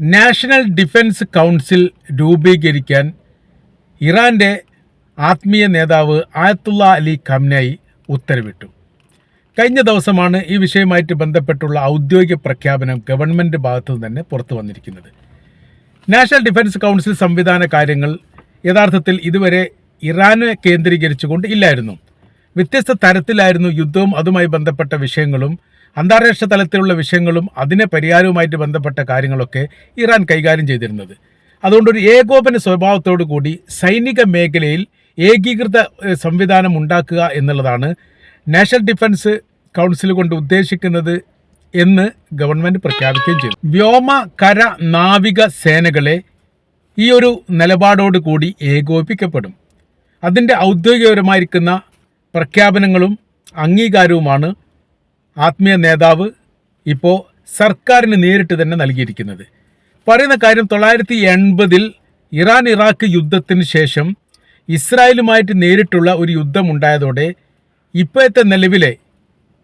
National defence council രൂപീകരിക്കാൻ ഇറാന്റെ ആത്മീയ നേതാവ് ആയത്തുള്ള അലി ഖംനായി ഉത്തരവിട്ടു. കഴിഞ്ഞ ദിവസമാണ് ഈ വിഷയവുമായിട്ട് ബന്ധപ്പെട്ടുള്ള ഔദ്യോഗിക പ്രഖ്യാപനം ഗവൺമെന്റ് ഭാഗത്തു നിന്ന് തന്നെ പുറത്തു വന്നിരിക്കുന്നത്. നാഷണൽ ഡിഫൻസ് കൗൺസിൽ സംവിധാന കാര്യങ്ങൾ യഥാർത്ഥത്തിൽ ഇതുവരെ ഇറാനെ കേന്ദ്രീകരിച്ചുകൊണ്ട് ഇല്ലായിരുന്നു. വ്യത്യസ്ത തരത്തിലായിരുന്നു യുദ്ധവും അതുമായി ബന്ധപ്പെട്ട വിഷയങ്ങളും അന്താരാഷ്ട്ര തലത്തിലുള്ള വിഷയങ്ങളും അതിനെ പരിഹാരവുമായിട്ട് ബന്ധപ്പെട്ട കാര്യങ്ങളൊക്കെ ഇറാൻ കൈകാര്യം ചെയ്തിരുന്നത്. അതുകൊണ്ട് ഒരു ഏകോപന സ്വഭാവത്തോടു കൂടി സൈനിക മേഖലയിൽ ഏകീകൃത സംവിധാനം ഉണ്ടാക്കുക എന്നുള്ളതാണ് നാഷണൽ ഡിഫൻസ് കൗൺസിൽ കൊണ്ട് ഉദ്ദേശിക്കുന്നത് എന്ന് ഗവൺമെന്റ് പ്രഖ്യാപിക്കുകയും ചെയ്തു. വ്യോമ കര നാവിക സേനകളെ ഈ ഒരു നിലപാടോട് കൂടി ഏകോപിക്കപ്പെടും അതിന്റെ ഔദ്യോഗികപരമായിരിക്കുന്ന പ്രഖ്യാപനങ്ങളും അംഗീകാരവുമാണ് ആത്മീയ നേതാവ് ഇപ്പോൾ സർക്കാരിന് നേരിട്ട് തന്നെ നൽകിയിരിക്കുന്നത്. പറയുന്ന കാര്യം തൊള്ളായിരത്തി എൺപതിൽ ഇറാൻ ഇറാഖ് യുദ്ധത്തിന് ശേഷം ഇസ്രായേലുമായിട്ട് നേരിട്ടുള്ള ഒരു യുദ്ധം ഉണ്ടായതോടെ ഇപ്പോഴത്തെ നിലവിലെ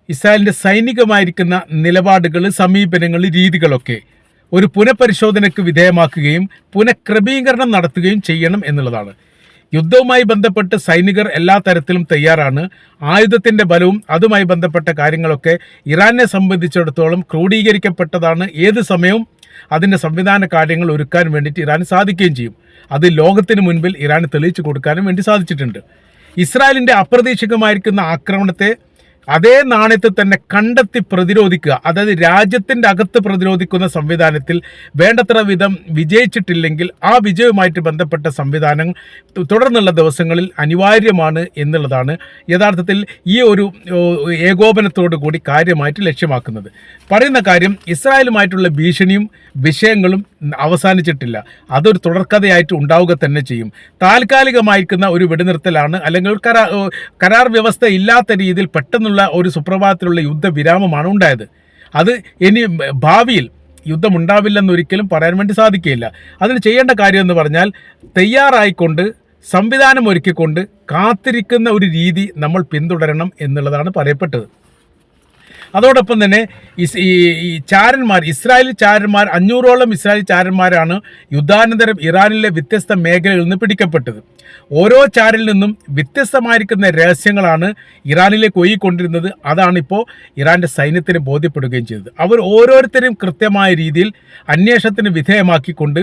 ഇസ്രായേലിന്റെ സൈനികമായിരിക്കുന്ന നിലപാടുകൾ സമീപനങ്ങൾ രീതികളൊക്കെ ഒരു പുനഃപരിശോധനയ്ക്ക് വിധേയമാക്കുകയും പുനഃക്രമീകരണം നടത്തുകയും ചെയ്യണം എന്നുള്ളതാണ്. യുദ്ധവുമായി ബന്ധപ്പെട്ട് സൈനികർ എല്ലാ തരത്തിലും തയ്യാറാണ്. ആയുധത്തിന്റെ ബലവും അതുമായി ബന്ധപ്പെട്ട കാര്യങ്ങളൊക്കെ ഇറാനെ സംബന്ധിച്ചിടത്തോളം ക്രോഡീകരിക്കപ്പെട്ടതാണ്. ഏത് സമയവും അതിന്റെ സംവിധാന കാര്യങ്ങൾ ഒരുക്കാൻ വേണ്ടിയിട്ട് ഇറാൻ സാധിക്കുകയും ചെയ്യും. അത് ലോകത്തിന് മുൻപിൽ ഇറാന് തെളിയിച്ചു കൊടുക്കാനും വേണ്ടി സാധിച്ചിട്ടുണ്ട്. ഇസ്രായേലിന്റെ അപ്രതീക്ഷിതമായിരിക്കുന്ന ആക്രമണത്തെ അതേ നാണയത്തിൽ തന്നെ കണ്ടെത്തി പ്രതിരോധിക്കുക. അതായത് രാജ്യത്തിന്റെ അകത്ത് പ്രതിരോധിക്കുന്ന സംവിധാനത്തിൽ വേണ്ടത്ര വിധം വിജയിച്ചിട്ടില്ലെങ്കിൽ ആ വിജയവുമായിട്ട് ബന്ധപ്പെട്ട സംവിധാനം തുടർന്നുള്ള ദിവസങ്ങളിൽ അനിവാര്യമാണ് എന്നുള്ളതാണ് യഥാർത്ഥത്തിൽ ഈ ഒരു ഏകോപനത്തോടു കൂടി കാര്യമായിട്ട് ലക്ഷ്യമാക്കുന്നത്. പറയുന്ന കാര്യം ഇസ്രായേലുമായിട്ടുള്ള ഭീഷണിയും വിഷയങ്ങളും അവസാനിച്ചിട്ടില്ല. അതൊരു തുടർക്കഥയായിട്ട് ഉണ്ടാവുക തന്നെ ചെയ്യും. താൽക്കാലികമായിരിക്കുന്ന ഒരു വെടിനിർത്തലാണ് അല്ലെങ്കിൽ കരാർ കരാർ വ്യവസ്ഥ ഇല്ലാത്ത രീതിയിൽ പെട്ടെന്നുള്ള ഒരു സുപ്രഭാതത്തിലുള്ള യുദ്ധവിരാമമാണ് ഉണ്ടായത്. അത് ഇനി ഭാവിയിൽ യുദ്ധം ഉണ്ടാവില്ലെന്നൊരിക്കലും പറയാൻ വേണ്ടി സാധിക്കുകയില്ല. അതിന് ചെയ്യേണ്ട കാര്യം എന്ന് പറഞ്ഞാൽ തയ്യാറായിക്കൊണ്ട് സംവിധാനം ഒരുക്കിക്കൊണ്ട് കാത്തിരിക്കുന്ന ഒരു രീതി നമ്മൾ പിന്തുടരണം എന്നുള്ളതാണ് പറയപ്പെട്ടത്. അതോടൊപ്പം തന്നെ ഈ ചാരന്മാർ ഇസ്രായേലി ചാരന്മാർ അഞ്ഞൂറോളം ഇസ്രായേലി ചാരന്മാരാണ് യുദ്ധാനന്തരം ഇറാനിലെ വ്യത്യസ്ത മേഖലകളിൽ നിന്ന് പിടിക്കപ്പെട്ടത്. ഓരോ ചാരിൽ നിന്നും വ്യത്യസ്തമായിരിക്കുന്ന രഹസ്യങ്ങളാണ് ഇറാനിലേക്ക് ഒഴുകിക്കൊണ്ടിരുന്നത് അതാണ് ഇപ്പോൾ ഇറാന്റെ സൈന്യത്തിന് ബോധ്യപ്പെടുകയും ചെയ്തത്. അവർ ഓരോരുത്തരും കൃത്യമായ രീതിയിൽ അന്വേഷണത്തിന് വിധേയമാക്കിക്കൊണ്ട്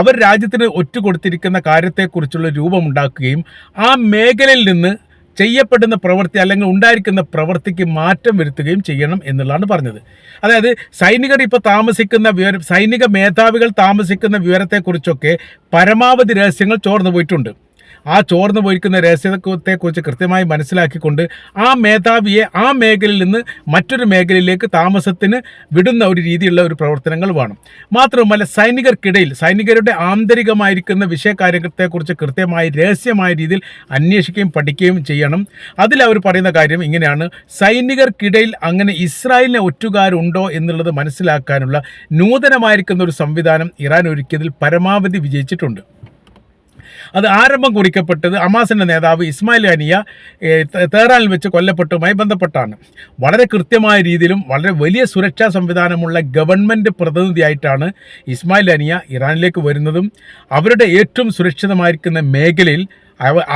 അവർ രാജ്യത്തിന് ഒറ്റ കൊടുത്തിരിക്കുന്ന കാര്യത്തെക്കുറിച്ചുള്ള രൂപമുണ്ടാക്കുകയും ആ മേഖലയിൽ നിന്ന് ചെയ്യപ്പെടുന്ന പ്രവൃത്തി അല്ലെങ്കിൽ ഉണ്ടായിരിക്കുന്ന പ്രവൃത്തിക്ക് മാറ്റം വരുത്തുകയും ചെയ്യണം എന്നുള്ളതാണ് പറഞ്ഞത്. അതായത് സൈനികർ ഇപ്പോൾ താമസിക്കുന്ന വിവരം സൈനിക മേധാവികൾ താമസിക്കുന്ന വിവരത്തെക്കുറിച്ചൊക്കെ പരമാവധി രഹസ്യങ്ങൾ ചോർന്നു പോയിട്ടുണ്ട് ആ ചോർന്നു പോയിരിക്കുന്ന രഹസ്യത്തെക്കുറിച്ച് കൃത്യമായി മനസ്സിലാക്കിക്കൊണ്ട് ആ മേധാവിയെ ആ മേഖലയിൽ നിന്ന് മറ്റൊരു മേഖലയിലേക്ക് താമസത്തിന് വിടുന്ന ഒരു രീതിയിലുള്ള ഒരു പ്രവർത്തനങ്ങൾ വേണം. മാത്രവുമല്ല സൈനികർക്കിടയിൽ സൈനികരുടെ ആന്തരികമായിരിക്കുന്ന വിഷയകാര്യത്തെക്കുറിച്ച് കൃത്യമായി രഹസ്യമായ രീതിയിൽ അന്വേഷിക്കുകയും പഠിക്കുകയും ചെയ്യണം. അതിൽ അവർ പറയുന്ന കാര്യം ഇങ്ങനെയാണ്. സൈനികർക്കിടയിൽ അങ്ങനെ ഇസ്രായേലിനെ ഒറ്റുകാരുണ്ടോ എന്നുള്ളത് മനസ്സിലാക്കാനുള്ള നൂതനമായിരിക്കുന്ന ഒരു സംവിധാനം ഇറാൻ ഒരുക്കിയതിൽ പരമാവധി വിജയിച്ചിട്ടുണ്ട്. അത് ആരംഭം കുറിക്കപ്പെട്ടത് അമാസിന്റെ നേതാവ് ഇസ്മായിൽ അനിയ തേറാനിൽ വെച്ച് കൊല്ലപ്പെട്ടതുമായി ബന്ധപ്പെട്ടാണ്. വളരെ കൃത്യമായ രീതിയിലും വളരെ വലിയ സുരക്ഷാ സംവിധാനമുള്ള ഗവൺമെന്റ് പ്രതിനിധിയായിട്ടാണ് ഇസ്മായിൽ അനിയ ഇറാനിലേക്ക് വരുന്നതും അവരുടെ ഏറ്റവും സുരക്ഷിതമായിരിക്കുന്ന മേഖലയിൽ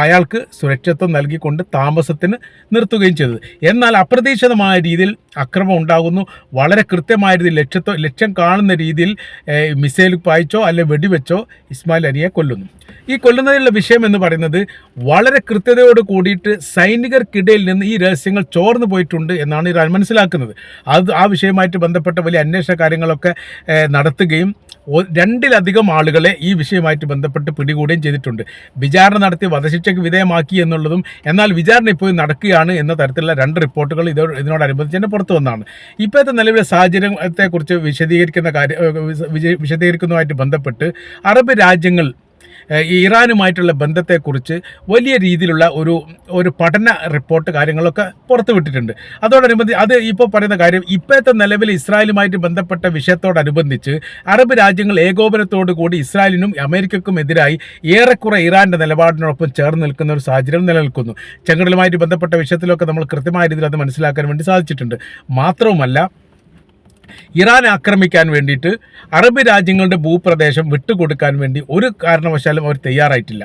അയാൾക്ക് സുരക്ഷിത്വം നൽകിക്കൊണ്ട് താമസത്തിന് നിർത്തുകയും ചെയ്തത്. എന്നാൽ അപ്രതീക്ഷിതമായ രീതിയിൽ അക്രമം ഉണ്ടാകുന്നു. വളരെ കൃത്യമായ രീതിയിൽ ലക്ഷ്യത്തോ ലക്ഷ്യം കാണുന്ന രീതിയിൽ മിസൈൽ പായിച്ചോ അല്ലെ വെടിവെച്ചോ ഇസ്മായിൽ അലിയെ കൊല്ലുന്നു. ഈ കൊല്ലുന്നതിലുള്ള വിഷയം എന്ന് പറയുന്നത് വളരെ കൃത്യതയോട് കൂടിയിട്ട് സൈനികർക്കിടയിൽ നിന്ന് ഈ രഹസ്യങ്ങൾ ചോർന്നു പോയിട്ടുണ്ട് എന്നാണ് ഇറാൻ മനസ്സിലാക്കുന്നത്. അത് ആ വിഷയമായിട്ട് ബന്ധപ്പെട്ട വലിയ അന്വേഷണ കാര്യങ്ങളൊക്കെ നടത്തുകയും രണ്ടിലധികം ആളുകളെ ഈ വിഷയമായിട്ട് ബന്ധപ്പെട്ട് പിടികൂടുകയും ചെയ്തിട്ടുണ്ട്. വിചാരണ നടത്തി വധശിക്ഷയ്ക്ക് വിധേയമാക്കി എന്നുള്ളതും എന്നാൽ വിചാരണ ഇപ്പോൾ നടക്കുകയാണ് എന്ന തരത്തിലുള്ള രണ്ട് റിപ്പോർട്ടുകൾ ഇതോ ഇതിനോടനുബന്ധിച്ച് തന്നെ പുറത്തു വന്നതാണ്. ഇപ്പോഴത്തെ നിലവിലെ സാഹചര്യത്തെക്കുറിച്ച് വിശദീകരിക്കുന്ന കാര്യം വിശദീകരിക്കുന്നതുമായിട്ട് ബന്ധപ്പെട്ട് അറബ് രാജ്യങ്ങൾ ഇറാനുമായിട്ടുള്ള ബന്ധത്തെക്കുറിച്ച് വലിയ രീതിയിലുള്ള ഒരു ഒരു പഠന റിപ്പോർട്ട് കാര്യങ്ങളൊക്കെ പുറത്തുവിട്ടിട്ടുണ്ട്. അതോടനുബന്ധിച്ച് അത് ഇപ്പോൾ പറയുന്ന കാര്യം ഇപ്പോഴത്തെ നിലവിൽ ഇസ്രായേലുമായിട്ട് ബന്ധപ്പെട്ട വിഷയത്തോടനുബന്ധിച്ച് അറബ് രാജ്യങ്ങൾ ഏകോപനത്തോടു കൂടി ഇസ്രായേലിനും അമേരിക്കക്കും എതിരായി ഏറെക്കുറെ ഇറാന്റെ നിലപാടിനോടൊപ്പം ചേർന്ന് നിൽക്കുന്ന ഒരു സാഹചര്യം നിലനിൽക്കുന്നു. ചെങ്കടലുമായിട്ട് ബന്ധപ്പെട്ട വിഷയത്തിലൊക്കെ നമ്മൾ കൃത്യമായ രീതിയിൽ അത് മനസ്സിലാക്കാൻ വേണ്ടി സാധിച്ചിട്ടുണ്ട്. മാത്രവുമല്ല ഇറാൻ ആക്രമിക്കാൻ വേണ്ടിയിട്ട് അറബ് രാജ്യങ്ങളുടെ ഭൂപ്രദേശം വിട്ടുകൊടുക്കാൻ വേണ്ടി ഒരു കാരണവശാലും അവർ തയ്യാറായിട്ടില്ല.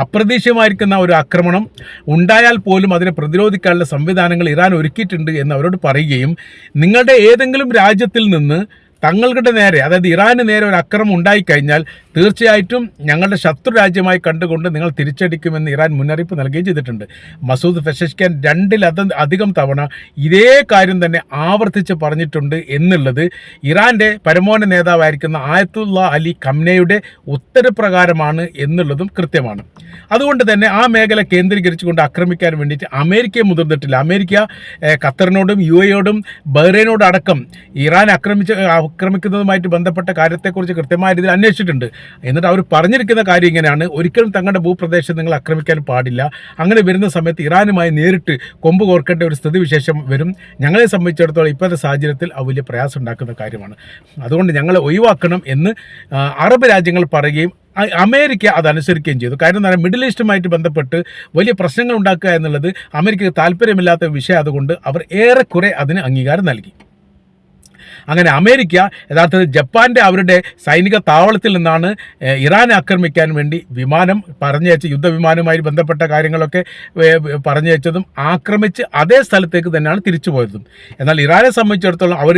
അപ്രതീക്ഷിതമായിരിക്കുന്ന ഒരു ആക്രമണം ഉണ്ടായാൽ പോലും അതിനെ പ്രതിരോധിക്കാനുള്ള സംവിധാനങ്ങൾ ഇറാൻ ഒരുക്കിയിട്ടുണ്ട് എന്ന് അവരോട് പറയുകയും നിങ്ങളുടെ ഏതെങ്കിലും രാജ്യത്തിൽ നിന്ന് തങ്ങളുടെ നേരെ അതായത് ഇറാന് നേരെ ഒരു അക്രമം ഉണ്ടായിക്കഴിഞ്ഞാൽ തീർച്ചയായിട്ടും ഞങ്ങളുടെ ശത്രു രാജ്യമായി കണ്ടുകൊണ്ട് നിങ്ങൾ തിരിച്ചടിക്കുമെന്ന് ഇറാൻ മുന്നറിയിപ്പ് നൽകുകയും ചെയ്തിട്ടുണ്ട്. മസൂദ് ഫെഷഷ്ഖാൻ രണ്ടിലധ അധികം തവണ ഇതേ കാര്യം തന്നെ ആവർത്തിച്ച് പറഞ്ഞിട്ടുണ്ട് എന്നുള്ളത് ഇറാന്റെ പരമോന്ന നേതാവായിരിക്കുന്ന ആയത്തുള്ള അലി കംനയുടെ ഉത്തരപ്രകാരമാണ് എന്നുള്ളതും കൃത്യമാണ്. അതുകൊണ്ട് തന്നെ ആ മേഖല കേന്ദ്രീകരിച്ചുകൊണ്ട് ആക്രമിക്കാൻ വേണ്ടിയിട്ട് അമേരിക്കയെ മുതിർന്നിട്ടില്ല. അമേരിക്ക ഖത്തറിനോടും യു എയോടും ബഹ്റൈനോടും അടക്കം ഇറാൻ ആക്രമിച്ച് ആക്രമിക്കുന്നതുമായിട്ട് ബന്ധപ്പെട്ട കാര്യത്തെക്കുറിച്ച് കൃത്യമായ രീതിയിൽ അന്വേഷിച്ചിട്ടുണ്ട്. എന്നിട്ട് അവർ പറഞ്ഞിരിക്കുന്ന കാര്യം ഇങ്ങനെയാണ്. ഒരിക്കലും തങ്ങളുടെ ഭൂപ്രദേശം നിങ്ങൾ ആക്രമിക്കാൻ പാടില്ല. അങ്ങനെ വരുന്ന സമയത്ത് ഇറാനുമായി നേരിട്ട് കൊമ്പ് കോർക്കേണ്ട ഒരു സ്ഥിതിവിശേഷം വരും. ഞങ്ങളെ സംബന്ധിച്ചിടത്തോളം ഇപ്പോഴത്തെ സാഹചര്യത്തിൽ അത് വലിയ പ്രയാസം ഉണ്ടാക്കുന്ന കാര്യമാണ്. അതുകൊണ്ട് ഞങ്ങളെ ഒഴിവാക്കണം എന്ന് അറബ് രാജ്യങ്ങൾ പറയുകയും അമേരിക്ക അതനുസരിക്കുകയും ചെയ്തു. കാരണം പറയുക മിഡിൽ ഈസ്റ്റുമായിട്ട് ബന്ധപ്പെട്ട് വലിയ പ്രശ്നങ്ങൾ ഉണ്ടാക്കുക എന്നുള്ളത് അമേരിക്കക്ക് താല്പര്യമില്ലാത്ത വിഷയം അതുകൊണ്ട് അവർ ഏറെക്കുറെ അതിന് അംഗീകാരം നൽകി. അങ്ങനെ അമേരിക്ക യഥാർത്ഥത്തിൽ ജപ്പാന്റെ അവരുടെ സൈനിക താവളത്തിൽ നിന്നാണ് ഇറാൻ ആക്രമിക്കാൻ വേണ്ടി വിമാനം പറഞ്ഞയച്ച് യുദ്ധവിമാനവുമായി ബന്ധപ്പെട്ട കാര്യങ്ങളൊക്കെ പറഞ്ഞയച്ചതും ആക്രമിച്ച് അതേ സ്ഥലത്തേക്ക് തന്നെയാണ് തിരിച്ചു പോയതും. എന്നാൽ ഇറാനെ സംബന്ധിച്ചിടത്തോളം അവർ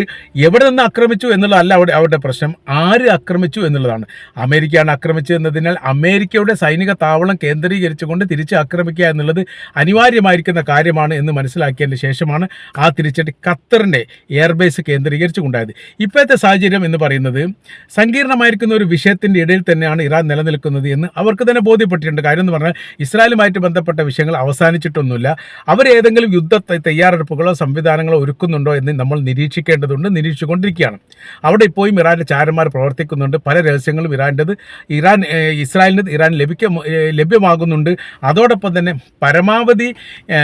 എവിടെ നിന്ന് ആക്രമിച്ചു എന്നുള്ളതല്ല അവിടെ അവരുടെ പ്രശ്നം. ആര് ആക്രമിച്ചു എന്നുള്ളതാണ്. അമേരിക്കയാണ് ആക്രമിച്ചത് എന്നതിനാൽ അമേരിക്കയുടെ സൈനിക താവളം കേന്ദ്രീകരിച്ചുകൊണ്ട് തിരിച്ച് ആക്രമിക്കുക എന്നുള്ളത് അനിവാര്യമായിരിക്കുന്ന കാര്യമാണ് എന്ന് മനസ്സിലാക്കിയതിന് ശേഷമാണ് ആ തിരിച്ചടി ഖത്തറിന്റെ എയർബേസ് കേന്ദ്രീകരിച്ചുകൊണ്ടായത്. ഇപ്പോഴത്തെ സാഹചര്യം എന്ന് പറയുന്നത് സങ്കീർണമായിരിക്കുന്ന ഒരു വിഷയത്തിന്റെ ഇടയിൽ തന്നെയാണ് ഇറാൻ നിലനിൽക്കുന്നത് എന്ന് അവർക്ക് തന്നെ ബോധ്യപ്പെട്ടിട്ടുണ്ട്. കാര്യം എന്ന് പറഞ്ഞാൽ ഇസ്രായേലുമായിട്ട് ബന്ധപ്പെട്ട വിഷയങ്ങൾ അവസാനിച്ചിട്ടൊന്നുമില്ല. അവർ ഏതെങ്കിലും യുദ്ധ തയ്യാറെടുപ്പുകളോ സംവിധാനങ്ങളോ ഒരുക്കുന്നുണ്ടോ എന്ന് നമ്മൾ നിരീക്ഷിക്കേണ്ടതുണ്ട് നിരീക്ഷിച്ചുകൊണ്ടിരിക്കുകയാണ്. അവിടെ ഇപ്പോഴും ഇറാന്റെ ചാരന്മാർ പ്രവർത്തിക്കുന്നുണ്ട്. പല രഹസ്യങ്ങളും ഇറാന്റെത് ഇറാൻ ഇസ്രായേലിന് ഇറാൻ ലഭിക്ക ലഭ്യമാകുന്നുണ്ട്. അതോടൊപ്പം തന്നെ പരമാവധി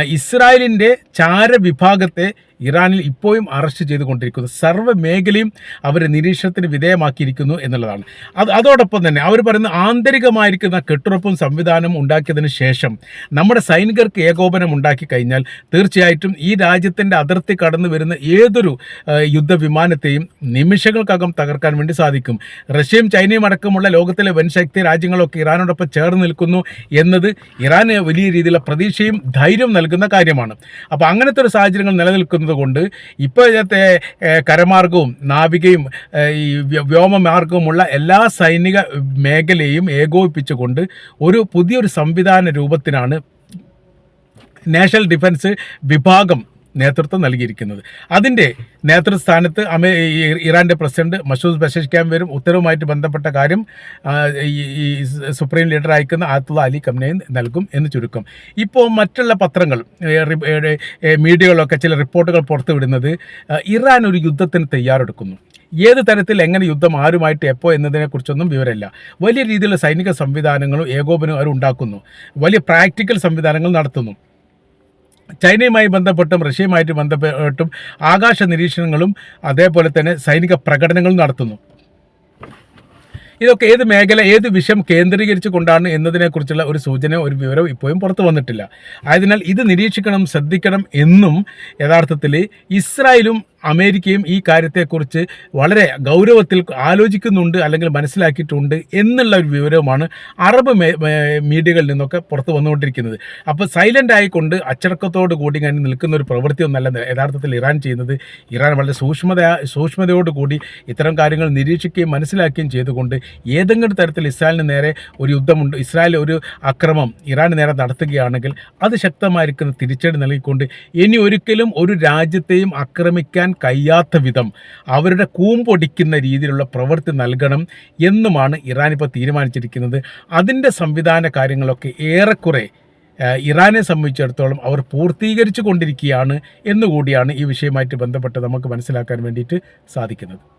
ഇസ്രായേലിന്റെ ചാര ചാരവിഭാഗത്തെ ഇറാനിൽ ഇപ്പോഴും അറസ്റ്റ് ചെയ്തുകൊണ്ടിരിക്കുന്നു. സർവ മേഖലയും അവർ നിരീക്ഷണത്തിന് വിധേയമാക്കിയിരിക്കുന്നു എന്നുള്ളതാണ്. അത് അതോടൊപ്പം തന്നെ അവർ പറയുന്ന ആന്തരികമായിരിക്കുന്ന കെട്ടുറപ്പും സംവിധാനവും ഉണ്ടാക്കിയതിന് ശേഷം നമ്മുടെ സൈനികർക്ക് ഏകോപനം ഉണ്ടാക്കി കഴിഞ്ഞാൽ തീർച്ചയായിട്ടും ഈ രാജ്യത്തിന്റെ അതിർത്തി കടന്നു വരുന്ന ഏതൊരു യുദ്ധവിമാനത്തെയും നിമിഷങ്ങൾക്കകം തകർക്കാൻ വേണ്ടി സാധിക്കും. റഷ്യയും ചൈനയും അടക്കമുള്ള ലോകത്തിലെ വൻശക്തി രാജ്യങ്ങളൊക്കെ ഇറാനോടൊപ്പം ചേർന്ന് നിൽക്കുന്നു എന്നത് ഇറാന് വലിയ രീതിയിലുള്ള പ്രതീക്ഷയും ധൈര്യവും നൽകുന്ന കാര്യമാണ്. അപ്പോൾ അങ്ങനത്തെ ഒരു സാഹചര്യങ്ങൾ നിലനിൽക്കുന്നത് കൊണ്ട് ഇപ്പോഴത്തെ ഇതിനകത്തെ കരമാർഗവും നാവികയും ഈ വ്യ- വ്യോമമാർഗവുമുള്ള എല്ലാ സൈനിക മേഖലയും ഏകോപിപ്പിച്ചുകൊണ്ട് ഒരു പുതിയൊരു സംവിധാന രൂപത്തിനാണ് നാഷണൽ ഡിഫൻസ് വിഭാഗം നേതൃത്വം നൽകിയിരിക്കുന്നത്. അതിന്റെ നേതൃസ്ഥാനത്ത് അമേ ഇറാന്റെ പ്രസിഡന്റ് മസൂദ് ബഷഷ്ഖാൻ വരും ഉത്തരവുമായിട്ട് ബന്ധപ്പെട്ട കാര്യം ഈ സുപ്രീം ലീഡർ അയക്കുന്ന ആത്തുള്ള അലി കംനയെ നൽകും എന്ന് ചുരുക്കം. ഇപ്പോൾ മറ്റുള്ള പത്രങ്ങൾ മീഡിയകളൊക്കെ ചില റിപ്പോർട്ടുകൾ പുറത്തുവിടുന്നത് ഇറാൻ ഒരു യുദ്ധത്തിന് തയ്യാറെടുക്കുന്നു. ഏത് തരത്തിൽ എങ്ങനെ യുദ്ധം ആരുമായിട്ട് എപ്പോൾ എന്നതിനെക്കുറിച്ചൊന്നും വിവരമില്ല. വലിയ രീതിയിലുള്ള സൈനിക സംവിധാനങ്ങളും ഏകോപനവും അവർ ഉണ്ടാക്കുന്നു. വലിയ പ്രാക്ടിക്കൽ സംവിധാനങ്ങൾ നടത്തുന്നു. ചൈനയുമായി ബന്ധപ്പെട്ടും റഷ്യയുമായിട്ട് ബന്ധപ്പെട്ടും ആകാശ നിരീക്ഷണങ്ങളും അതേപോലെ തന്നെ സൈനിക പ്രകടനങ്ങളും നടത്തുന്നു. ഇതൊക്കെ ഏത് മേഖല ഏത് വിഷം കേന്ദ്രീകരിച്ചു കൊണ്ടാണ് എന്നതിനെക്കുറിച്ചുള്ള ഒരു സൂചന ഒരു വിവരം ഇപ്പോഴും പുറത്തു വന്നിട്ടില്ല. ആയതിനാൽ ഇത് നിരീക്ഷിക്കണം ശ്രദ്ധിക്കണം എന്നും യഥാർത്ഥത്തിൽ ഇസ്രായേലും അമേരിക്കയും ഈ കാര്യത്തെക്കുറിച്ച് വളരെ ഗൗരവത്തിൽ ആലോചിക്കുന്നുണ്ട് അല്ലെങ്കിൽ മനസ്സിലാക്കിയിട്ടുണ്ട് എന്നുള്ള ഒരു വിവരവുമാണ് അറബ് മീഡിയകളിൽ നിന്നൊക്കെ പുറത്തു വന്നുകൊണ്ടിരിക്കുന്നത്. അപ്പോൾ സൈലന്റ് ആയിക്കൊണ്ട് അച്ചടക്കത്തോടു കൂടി ഇങ്ങനെ നിൽക്കുന്ന ഒരു പ്രവൃത്തിയൊന്നല്ല യഥാർത്ഥത്തിൽ ഇറാൻ ചെയ്യുന്നത്. ഇറാൻ വളരെ സൂക്ഷ്മത സൂക്ഷ്മതയോടുകൂടി ഇത്തരം കാര്യങ്ങൾ നിരീക്ഷിക്കുകയും മനസ്സിലാക്കുകയും ചെയ്തുകൊണ്ട് ഏതെങ്കിലും തരത്തിൽ ഇസ്രായേലിന് നേരെ ഒരു യുദ്ധമുണ്ട്. ഇസ്രായേൽ ഒരു അക്രമം ഇറാന് നേരെ നടത്തുകയാണെങ്കിൽ അത് ശക്തമായിരിക്കുന്ന തിരിച്ചടി നൽകിക്കൊണ്ട് ഇനി ഒരിക്കലും ഒരു രാജ്യത്തെയും ആക്രമിക്കാൻ കഴിയാത്ത വിധം അവരുടെ കൂമ്പൊടിക്കുന്ന രീതിയിലുള്ള പ്രവൃത്തി നൽകണം എന്നുമാണ് ഇറാൻ ഇപ്പോൾ തീരുമാനിച്ചിരിക്കുന്നത്. അതിന്റെ സംവിധാന കാര്യങ്ങളൊക്കെ ഏറെക്കുറെ ഇറാനെ സംബന്ധിച്ചിടത്തോളം അവർ പൂർത്തീകരിച്ചു കൊണ്ടിരിക്കുകയാണ് എന്നുകൂടിയാണ് ഈ വിഷയവുമായിട്ട് ബന്ധപ്പെട്ട് നമുക്ക് മനസ്സിലാക്കാൻ വേണ്ടിയിട്ട് സാധിക്കുന്നത്.